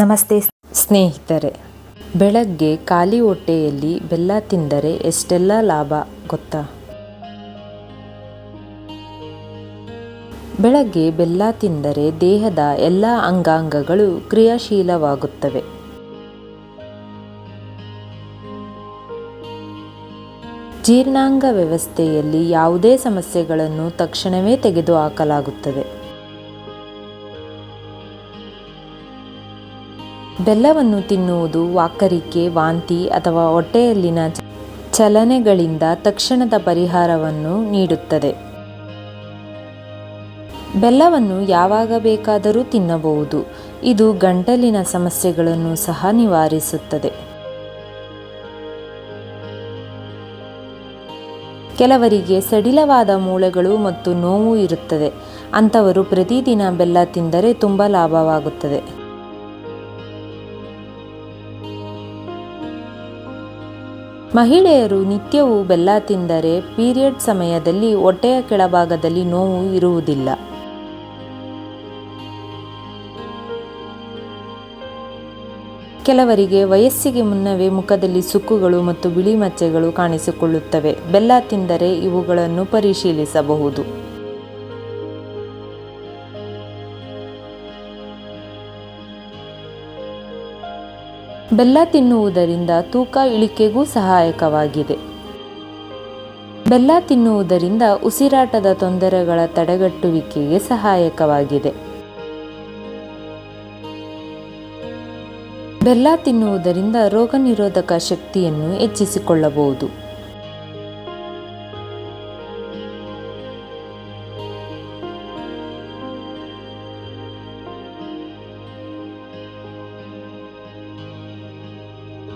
ನಮಸ್ತೆ. ಸ್ನೇಹಿತರೆ, ಬೆಳಗ್ಗೆ ಖಾಲಿ ಹೊಟ್ಟೆಯಲ್ಲಿ ಬೆಲ್ಲ ತಿಂದರೆ ಎಷ್ಟೆಲ್ಲ ಲಾಭ ಗೊತ್ತಾ? ಬೆಳಗ್ಗೆ ಬೆಲ್ಲ ತಿಂದರೆ ದೇಹದ ಎಲ್ಲ ಅಂಗಾಂಗಗಳು ಕ್ರಿಯಾಶೀಲವಾಗುತ್ತವೆ. ಜೀರ್ಣಾಂಗ ವ್ಯವಸ್ಥೆಯಲ್ಲಿ ಯಾವುದೇ ಸಮಸ್ಯೆಗಳನ್ನು ತಕ್ಷಣವೇ ತೆಗೆದುಹಾಕಲಾಗುತ್ತದೆ. ಬೆಲ್ಲವನ್ನು ತಿನ್ನುವುದು ವಾಕರಿಕೆ ವಾಂತಿ ಅಥವಾ ಹೊಟ್ಟೆಯಲ್ಲಿನ ಚಲನೆಗಳಿಂದ ತಕ್ಷಣದ ಪರಿಹಾರವನ್ನು ನೀಡುತ್ತದೆ. ಬೆಲ್ಲವನ್ನು ಯಾವಾಗ ಬೇಕಾದರೂ ತಿನ್ನಬಹುದು. ಇದು ಗಂಟಲಿನ ಸಮಸ್ಯೆಗಳನ್ನು ಸಹ ನಿವಾರಿಸುತ್ತದೆ. ಕೆಲವರಿಗೆ ಸಡಿಲವಾದ ಮೂಳೆಗಳು ಮತ್ತು ನೋವು ಇರುತ್ತದೆ. ಅಂಥವರು ಪ್ರತಿದಿನ ಬೆಲ್ಲ ತಿಂದರೆ ತುಂಬ ಲಾಭವಾಗುತ್ತದೆ. ಮಹಿಳೆಯರು ನಿತ್ಯವೂ ಬೆಲ್ಲ ತಿಂದರೆ ಪೀರಿಯಡ್ ಸಮಯದಲ್ಲಿ ಹೊಟ್ಟೆಯ ಕೆಳಭಾಗದಲ್ಲಿ ನೋವು ಇರುವುದಿಲ್ಲ. ಕೆಲವರಿಗೆ ವಯಸ್ಸಿಗೆ ಮುನ್ನವೇ ಮುಖದಲ್ಲಿ ಸುಕ್ಕುಗಳು ಮತ್ತು ಬಿಳಿ ಮಚ್ಚೆಗಳು ಕಾಣಿಸಿಕೊಳ್ಳುತ್ತವೆ. ಬೆಲ್ಲ ತಿಂದರೆ ಇವುಗಳನ್ನು ಪರಿಶೀಲಿಸಬಹುದು. ಬೆಲ್ಲ ತಿನ್ನುವುದರಿಂದ ತೂಕ ಇಳಿಕೆಗೂ ಸಹಾಯಕವಾಗಿದೆ. ಬೆಲ್ಲ ತಿನ್ನುವುದರಿಂದ ಉಸಿರಾಟದ ತೊಂದರೆಗಳ ತಡೆಗಟ್ಟುವಿಕೆಗೆ ಸಹಾಯಕವಾಗಿದೆ. ಬೆಲ್ಲ ತಿನ್ನುವುದರಿಂದ ರೋಗ ನಿರೋಧಕ ಶಕ್ತಿಯನ್ನು ಹೆಚ್ಚಿಸಿಕೊಳ್ಳಬಹುದು.